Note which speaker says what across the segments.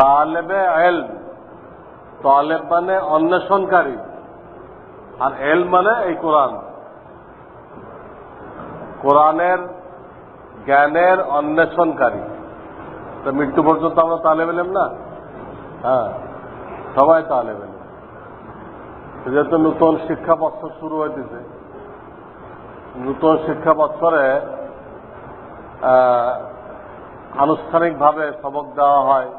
Speaker 1: তালেবে এল তালেব মানে অন্বেষণকারী। আর এল মানে এই কোরআন। কোরআনের জ্ঞানের অন্বেষণকারী। তো মৃত্যু পর্যন্ত আমরা তালেব এলেম না? হ্যাঁ সবাই তালেব এলেম। যেহেতু নতুন শিক্ষা বৎসর শুরু হইতেছে নতুন শিক্ষা আহ, আনুষ্ঠানিকভাবে সবক দেওয়া হয়।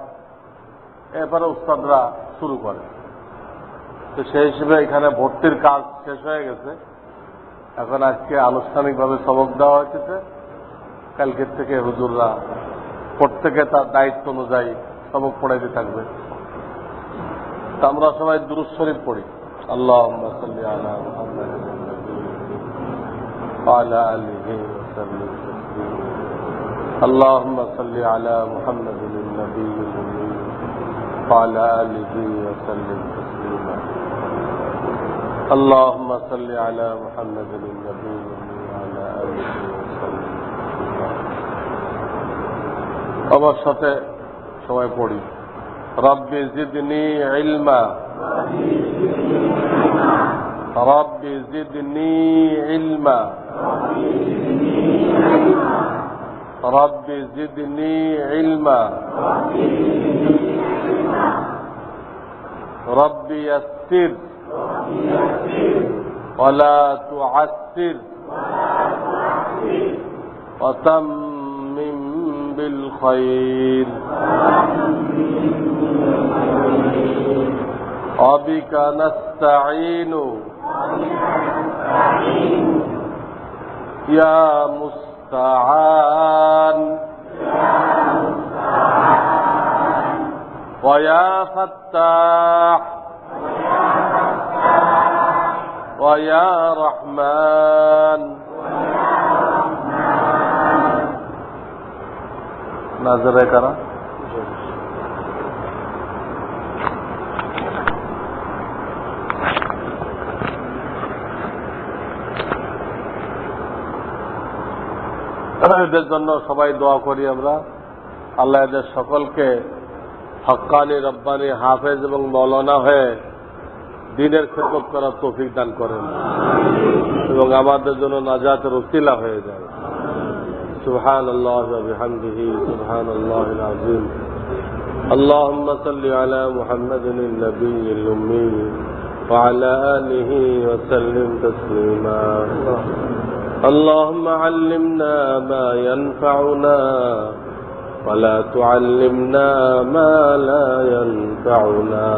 Speaker 1: এরপরে উস্তাদরা শুরু করে তো সেই হিসেবে এখানে ভর্তির কাজ শেষ হয়ে গেছে এখন আজকে আনুষ্ঠানিকভাবে সবক দেওয়া হয়েছে কালকের থেকে হুজুররা প্রত্যেকে তার দায়িত্ব অনুযায়ী সবক পড়াইতে থাকবে তা আমরা সবাই দুরুদ শরীফ পড়ি আল্লাহ সাল্লি আলা মুহাম্মাদ وعلى آله وسلم تسليما اللهم صل على محمد النبي الأمي وعلى آله وسلم تسليما اللهم صل على محمد النبي الأمي وعلى آله وسلم تسليما আমার সাথে সবাই পড়ি রব্বি জিদনি ইলমা রব্বি জিদনি ইলমা رب زدني علما رب يسر. ولا تعسر. وتمم بالخير. وبك نستعين. يا مستعان. ويا فتاح ويا رحمن نظر کرا এদের জন্য সবাই দোয়া করি আমরা আল্লাহ এদের সকলকে হক্কানি রব্বানি হাফেজ এবং মৌলানা হয়ে দিনের খেদমত করার তৌফিক দান করেন এবং আমাদের জন্য নাজাতের উকিলা হয়ে যায় সুবহান আল্লাহ বিহামদিহি সুবহান আল্লাহ আজিম اللهم صل على محمد النبي الأمي وعلى آله وسلم تسليما اللهم علمنا ما ينفعنا ولا تعلمنا ما لا ينفعنا.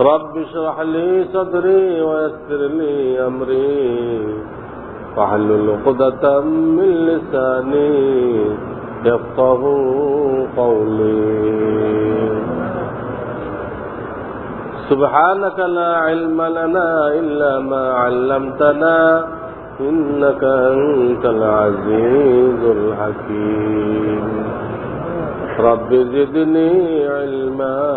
Speaker 1: رب اشرح لي صدري ويسر لي أمري. واحلل عقدة من لساني يفقه قولي. سبحانك لا علم لنا إلا ما علمتنا. إنك أنت العزيز الحكيم. رب زدني علما.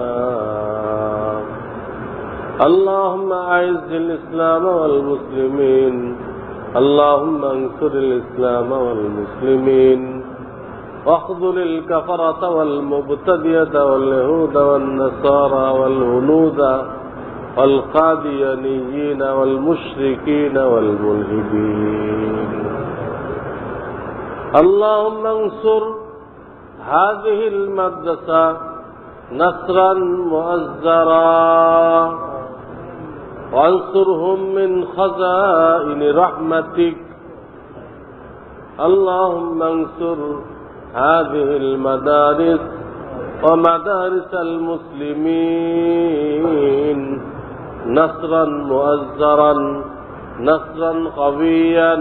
Speaker 1: اللهم أعز الإسلام والمسلمين. اللهم انصر الإسلام والمسلمين. واخذل الكفرة والمبتدية واليهود والنصارى والهنود. والقاديانيين والمشركين والملحدين. اللهم انصر هذه المدرسة نصرا مؤزرا وانصرهم من خزائن رحمتك. اللهم انصر هذه المدارس ومدارس المسلمين. نصرا مؤزرا نصرا قويا.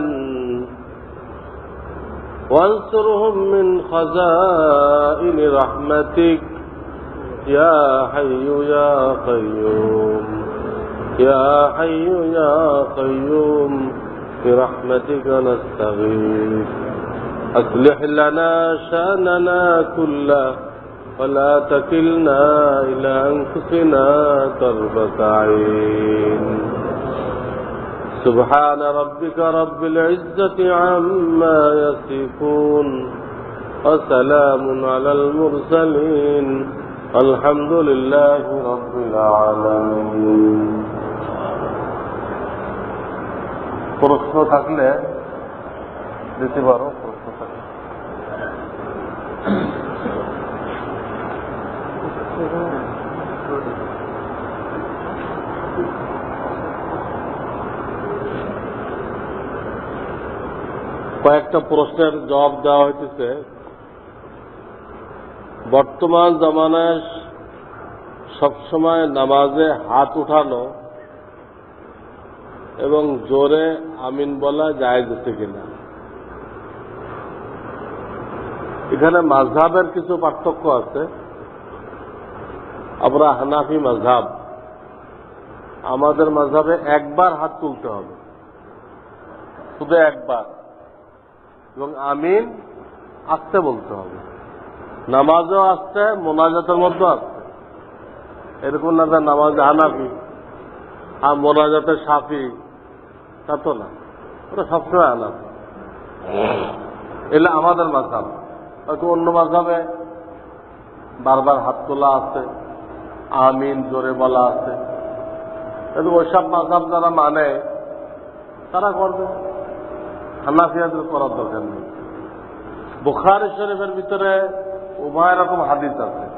Speaker 1: وانصرهم من خزائن رحمتك. يا حي يا قيوم يا حي يا قيوم برحمتك نستغيث. أصلح لنا شأننا كله. ولا تكلنا إلى أنفسنا طرفة عين سبحان ربك رب العزة عما يصفون وسلام على المرسلين الحمد لله رب العالمين প্রশ্ন থাকলে দিতে পারো কয়েকটা প্রশ্নের জবাব দেওয়া হইতেছে। বর্তমান জামানায় সবসময় নামাজে হাত উঠানো এবং জোরে আমিন বলা যায় যেতে কিনা। এখানে মাঝহাবের কিছু পার্থক্য আছে। আমরা হানাফি মাঝহাব আমাদের মাঝহাবে একবার হাত তুলতে হবে। শুধু একবার। এবং আমিন আসতে বলতে হবে। নামাজও আসছে, মোনাজাতের মধ্যে আসছে। এরকম না নামাজ হানাফি আর মোনাজাতের সাফি, তা তো না। ওটা সবসময় হানাফি। এলে আমাদের মাঝাব হয়তো অন্য মাঝাবে বারবার হাত তোলা আছে, আমিন জোরে বলা আছে। ওইসব মাঝাব যারা মানে তারা করবে। হানাফিয়াদের করার দরকার নেই। বুখারি শরীফের ভিতরে উভয় রকম হাদিস আছে।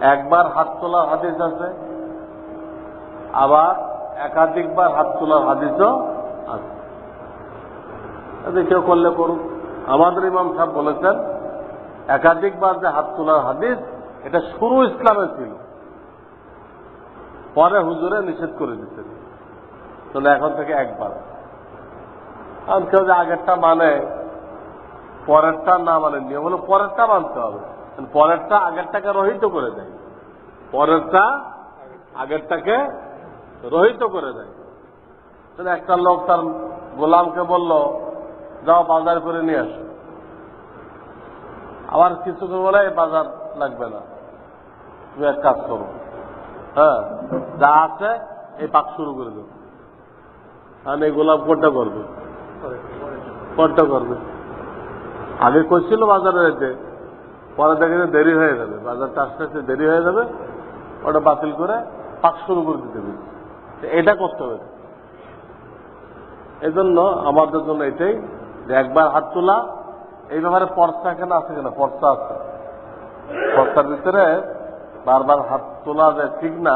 Speaker 1: একবার হাত তোলার হাদিস আছে, আবার একাধিকবার হাত তোলার হাদিসও আছে। কেউ করলে করুক। আমাদের ইমাম সাহেব বলেছেন, একাধিকবার যে হাত তোলার হাদিস, এটা শুরু ইসলামে ছিল। পরে হুজুরে নিষেধ করে দিতেন তাহলে এখন থেকে একবার। আর কেউ যে আগেরটা মানে পরেরটা না মানে নিয়ম হলো পরেরটা মানতে হবে। পরেরটা আগেরটাকে রহিত করে দেয়। পরেরটা আগেরটাকে রহিত করে দেয়। একটা লোক তার গোলামকে বলল, যাও বাজার করে নিয়ে আসো। আবার কিছুক্ষণ বলে বাজার লাগবে না। তুমি এক কাজ করো। হ্যাঁ যা আছে, এই পাক শুরু করে দেবো। আর এই গোলাম কোনটা করবে? কোনটা করবে। আগে করছিল বাজারে যেতে, পরে দেখে যে দেরি হয়ে যাবে। বাজারটা আস্তে আস্তে দেরি হয়ে যাবে, ওটা বাতিল করে পাক শুরু করে দিতে হবে। এটা করতে হবে। এই জন্য আমাদের জন্য এটাই যে একবার হাত তোলা, এই ব্যাপারে পর্চা এখানে আছে কিনা? পর্চা আছে। পর্চার ভিতরে বারবার হাত তোলা যে ঠিক না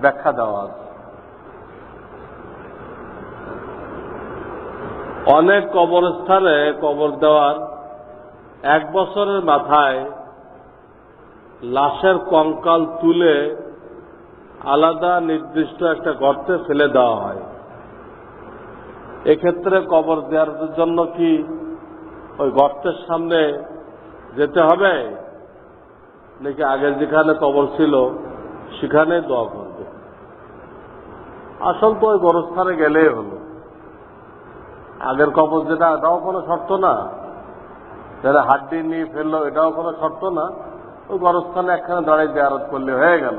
Speaker 1: ব্যাখ্যা দেওয়া আছে। অনেক কবরস্থানে কবর দেওয়ার এক বছরের মাথায় লাশের কঙ্কাল তুলে আলাদা নির্দিষ্ট একটা গর্তে ফেলে দেওয়া হয়। এক্ষেত্রে কবর দেওয়ার জন্য কি ওই গর্তের সামনে যেতে হবে? নাকি আগে যেখানে কবর ছিল সেখানে দোয়া করবে? আসল তো ওই গরস্থানে গেলেই হলো। আগের কবর যেটা, এটাও কোনো শর্ত না। যারা হাড্ডি নিয়ে ফেলল, এটাও কোনো শর্ত না। ওই গরস্থানে একখানে দাঁড়িয়ে দেয়ারত করলে হয়ে গেল।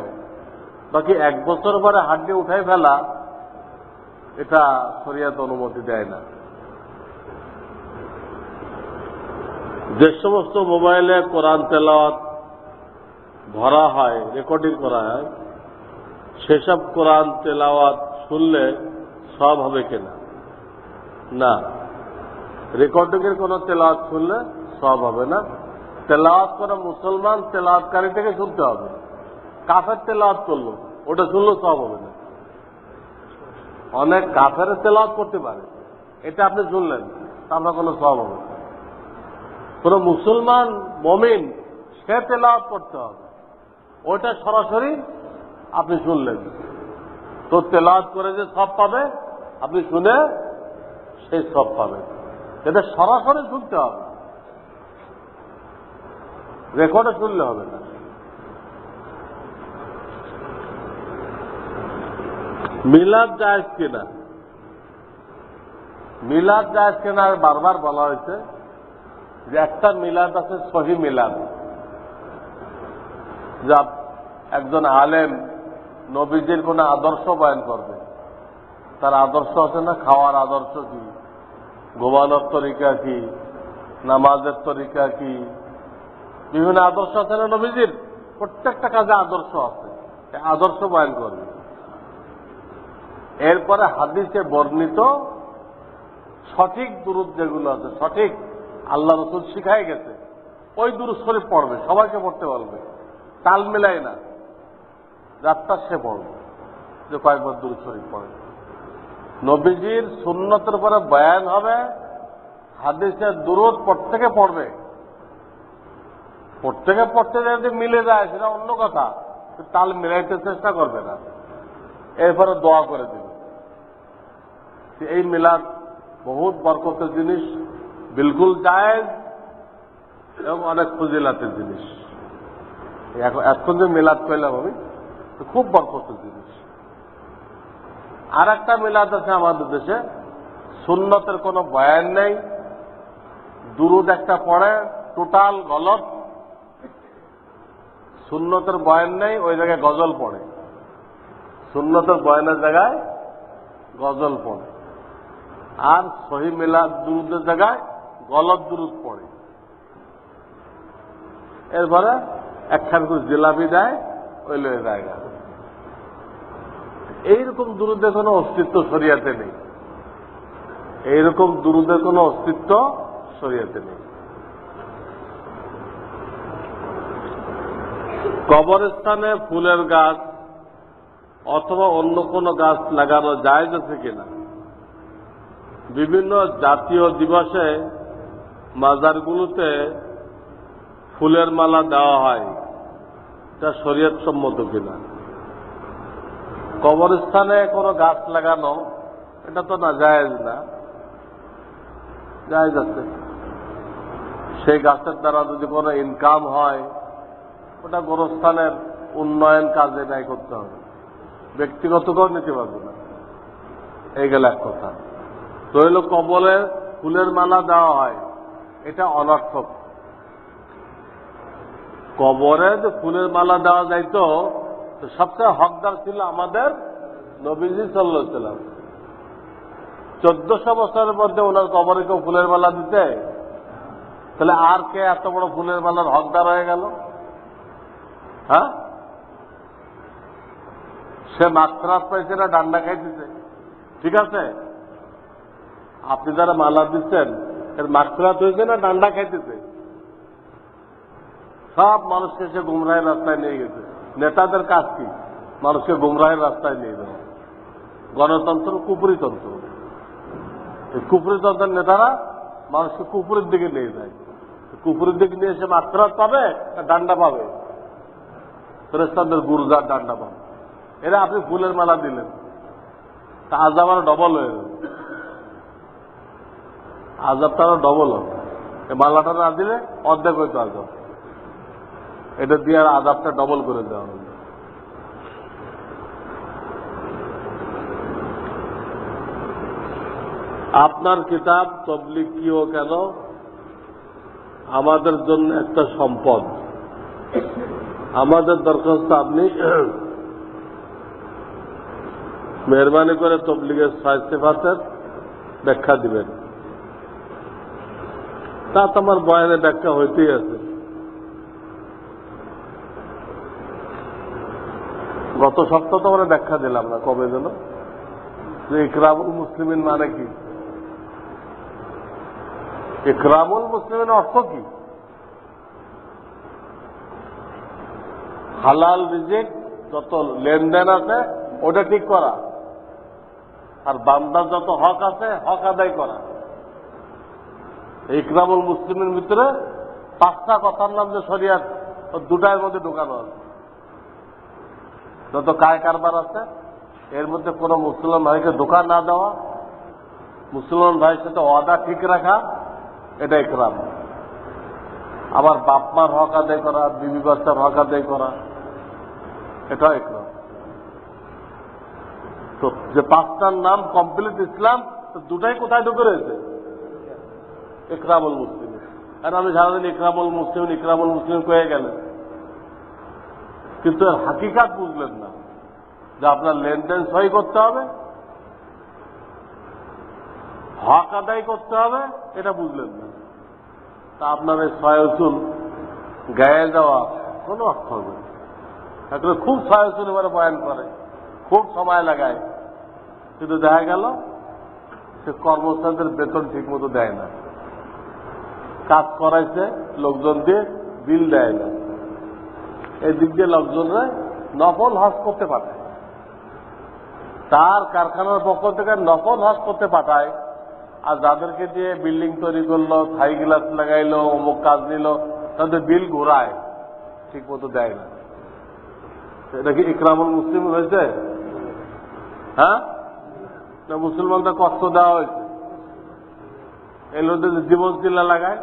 Speaker 1: বাকি এক বছর পরে হাড্ডি উঠাই ফেলা, এটা শরিয়াত অনুমতি দেয় না। যে সমস্ত মোবাইলে কোরআন তেলাওয়াত ভরা হয়, রেকর্ডিং করা হয়, সেসব কোরআন তেলাওয়াত শুনলে সব হবে কিনা। না। রেকর্ডিংয়ের কোন তেলাওয়াত শুনলে সব হবে না। তেলাওয়াত করা মুসলমান তেলাওয়াতকারী থেকে শুনতে হবে। কাফের তেলাওয়াত করল, ওটা শুনলেও সব হবে না। অনেক কাফের তেলাওয়াত করতে পারে, এটা আপনি শুনলেন আমরা কোনো সব হবে কোন মুসলমান মমিন, সে তেলাওয়াত করতে হবে। ওটা সরাসরি আপনি শুনলেন। তো তেলাওয়াত করে যে সব পাবে, আপনি শুনে সেই সব পাবেন এটা সরাসরি শুনতে হবে। রেকর্ডে শুনলে হবে না। মিলাদ জায়েজ কিনা? মিলাদ জায়েজ কিনা বারবার বলা হয়েছে যে একটা মিলাদ আছে সহি মিলাদ। যা একজন আলেম নবীজির কোন আদর্শ বয়ন করবে। তার আদর্শ আছে না খাওয়ার আদর্শ কি? ঘুমানোর তরিকা কি? নামাজের তরিকা কি? বিভিন্ন আদর্শ আছে না নবীজির? প্রত্যেকটা কাজে আদর্শ আছে। আদর্শ বয়ান করবে। এরপরে হাদিসে বর্ণিত সঠিক দুরুদ যেগুলো আছে, সঠিক আল্লাহ রসুল শিখাই গেছে, ওই দুরুদ শরীফ পড়বে, সবাইকে পড়তে পারবে তাল মিলাই না যাত্রা সে পড়বে, যে কয়েকবার দুরুদ শরীফ পড়ে। নবীজির সুন্নতের উপরে বয়ান হবে হাদিসের দুরুদ প্রত্যেকে পড়বে। প্রত্যেকে পড়তে যদি মিলে যায়, সেটা অন্য কথা তাল মিলাইতে চেষ্টা করবে না। এরপরে দোয়া করে দেবে। এই মিলাদ বহুত বরকতের জিনিস, বিলকুল জায়েজ এবং অনেক ফজিলাতের জিনিস। এখন যে মিলাদ করলাম আমি খুব বরকতের জিনিস। আর একটা মিলাদ আছে আমাদের দেশে। সুন্নতের কোনো বয়ান নেই। দুরুদ একটা পড়ে, টোটাল গলত। সুন্নতের বয়ান নেই, ওই জায়গায় গজল পড়ে। সুন্নতের বয়ানের জায়গায় গজল পড়ে। আর সহি মিলাদ দুরুদের জায়গায় গলত দুরুদ পড়ে। এরপরে একখান করে জিলাপি দেয়, ওই লয়ে জায়গা এইরকম দুরুদের কোনো অস্তিত্ব শরিয়াতে নেই। এইরকম দুরুদের কোনো অস্তিত্ব শরিয়াতে নেই। কবরস্থানে ফুলের গাছ অথবা অন্য কোনো গাছ লাগানো যায় আছে কিনা? বিভিন্ন জাতীয় দিবসে মাজারগুলোতে ফুলের মালা দেওয়া হয়। এটা শরীয়ত সম্মত কিনা? কবরস্থানে কোনো গাছ লাগানো, এটা তো না, জায়েজ না। জায়েজ আছে। সেই গাছের দ্বারা যদি কোনো ইনকাম হয়, ওটা গোরস্থানের উন্নয়ন কাজে ব্যয় করতে হবে। ব্যক্তিগত কেউ নিতে পারবে না। এই গেল এক কথা। তো হইল কবলে ফুলের মালা দেওয়া হয়। এটা অনর্থক। কবরে যে ফুলের মালা দেওয়া যাইতো তো সবচেয়ে হকদার ছিল আমাদের নবীজি সাল্লাম। চোদ্দশো বছরের মধ্যে ওনার কবরে কেউ ফুলের মালা দিতে? তাহলে আর কে এত বড় ফুলের মালার হকদার হয়ে গেল? হ্যাঁ? সে মাত্রাস পাইছে না, ডান্ডা খাইতেছে। ঠিক আছে? আপনি যারা মালা দিচ্ছেন, এর মাত্রাত হয়েছে না, ডান্ডা খাইতেছে? সব মানুষকে সে গুমরাহের রাস্তায় নিয়ে গেছে। নেতাদের কাজ কি? মানুষকে গুমরাহের রাস্তায় নিয়ে যাওয়া। গণতন্ত্র কুপুরিতন্ত্র এই কুপুরিতন্ত্রের নেতারা মানুষকে কুপুরের দিকে নিয়ে যায়। কুপুরের দিকে নিয়ে সে মাত্রাত পাবে ডান্ডা পাবে? ফেরেস্তাদের গুরুজার ডান্ডা পাবে। এরা আপনি ফুলের মালা দিলেন। তা আজাব আরও ডবল হয়ে গেল। আজাবটা আরও ডবল হবে। মালাটা না দিলে অর্ধেক হইতো আজাব এটা দিয়ে আর আজাবটা ডবল করে দেওয়া হবে। আপনার কিতাব তবলিক কিও কেন? আমাদের জন্য একটা সম্পদ। আমাদের দরখাস্ত আপনি মেহরবানি করে তবলিগের সাহিত্যের ব্যাখ্যা দিবেন। তা তোমার বয়ানে ব্যাখ্যা হইতেই আছে। গত সপ্তাহ তো আমরা ব্যাখ্যা দিলাম না, কবে যেন? যে ইকরামুল মুসলিমিন মানে কি? ইকরামুল মুসলিমের অর্থ কি? হালাল রিজিক, যত লেনদেন আছে, ওটা ঠিক করা। আর বান্দার যত হক আছে, হক আদায় করা। ইকরামুল মুসলিমের ভিতরে পাঁচটা কথার নাম যে শরিয়াত, ও দুটার মধ্যে ঢোকানো আছে। যত কায় কারবার আছে, এর মধ্যে কোনো মুসলমান ভাইকে দোকান না দেওয়া, মুসলমান ভাইয়ের সাথে ওয়াদা ঠিক রাখা, এটা ইকরাম। আবার বাপ মার হক আদায় করা, বিবি বাচ্চার হক আদায় করা এটাও ইকরাম। তো যে পাঁচটার নাম কমপ্লিট ইসলাম, তো দুটাই কোথায় ঢুকে রয়েছে? ইকরামুল মুসলিম আর আমি সারাদিন ইকরামুল মুসলিম ইকরামুল মুসলিম কয়ে গেলেন। কিন্তু এর হাকিকাত বুঝলেন না, যে আপনার লেনদেন সহি করতে হবে, হক আদায় করতে হবে, এটা বুঝলেন না। তা আপনার এই উচুল গায়ে দেওয়া কোনো অর্থ হবে না। একবারে খুব উচুল এবারে বয়ান করে, খুব সময় লাগায়। কিন্তু দেখা গেল, সে কর্মচারীদের বেতন ঠিক মতো দেয় না। কাজ করাইছে লোকজন দিয়ে বিল দেয় না। এই দিক দিয়ে লোকজনরা নফল হজ করতে পাঠায়। তার কারখানার পক্ষ থেকে নফল হজ করতে পাঠায়। আর যাদেরকে দিয়ে বিল্ডিং তৈরি করল, থাই গ্লাস লাগাইলো, অমুক কাজ নিল তাদের বিল ঘোরায়। ঠিক মতো দেয় না। এটা কি ইকরামুল মুসলিম হয়েছে? হ্যাঁ? মুসলমানদের কষ্ট দেওয়া হয়েছে। এই লোকদের জীবন চিল্লা লাগায়,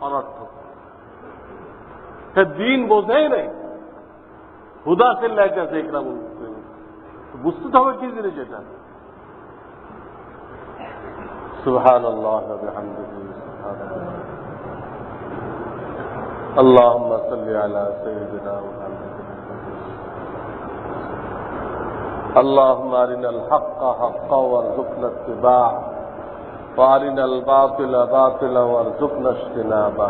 Speaker 1: অনর্থক। সে দিন বোঝেই নেই। হুদা চিল্লাইতেছে ইকরামুল মুসলিম বুঝতে তো হবে কি জিনিস এটা سبحان الله وبحمده سبحان الله اللهم صل على سيدنا محمد اللهم ارنا الحق حقا وارزقنا اتباعه وارنا الباطل باطلا وارزقنا اجتنابه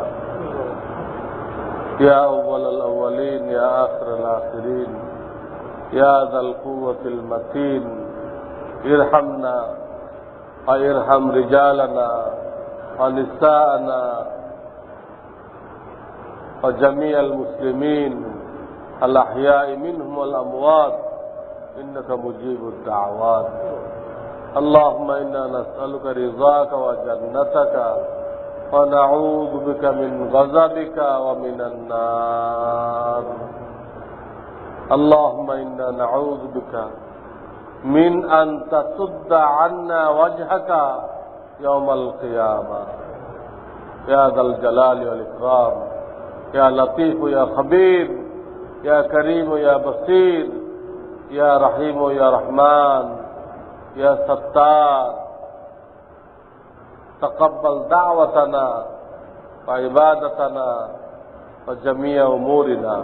Speaker 1: يا أول الأولين يا آخر الآخرين يا ذا القوة المتين. ارحمنا وارحم رجالنا ونساءنا وجميع المسلمين الأحياء منهم والأموات. إنك مجيب الدعوات. اللهم إنا نسألك رضاك وجنتك ونعوذ بك من غضبك ومن النار. اللهم إنا نعوذ بك من أن تصد عنا وجهك يوم القيامة. يا ذا الجلال والإكرام يا لطيف يا خبير يا كريم يا بصير يا رحيم يا رحمن يا ستار تقبل دعوتنا وعبادتنا وجميع أمورنا.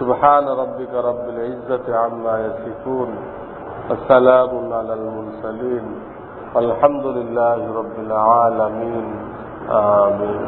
Speaker 1: سبحان ربك رب العزة عما يصفون. وسلام على المرسلين. والحمد لله رب العالمين. آمين.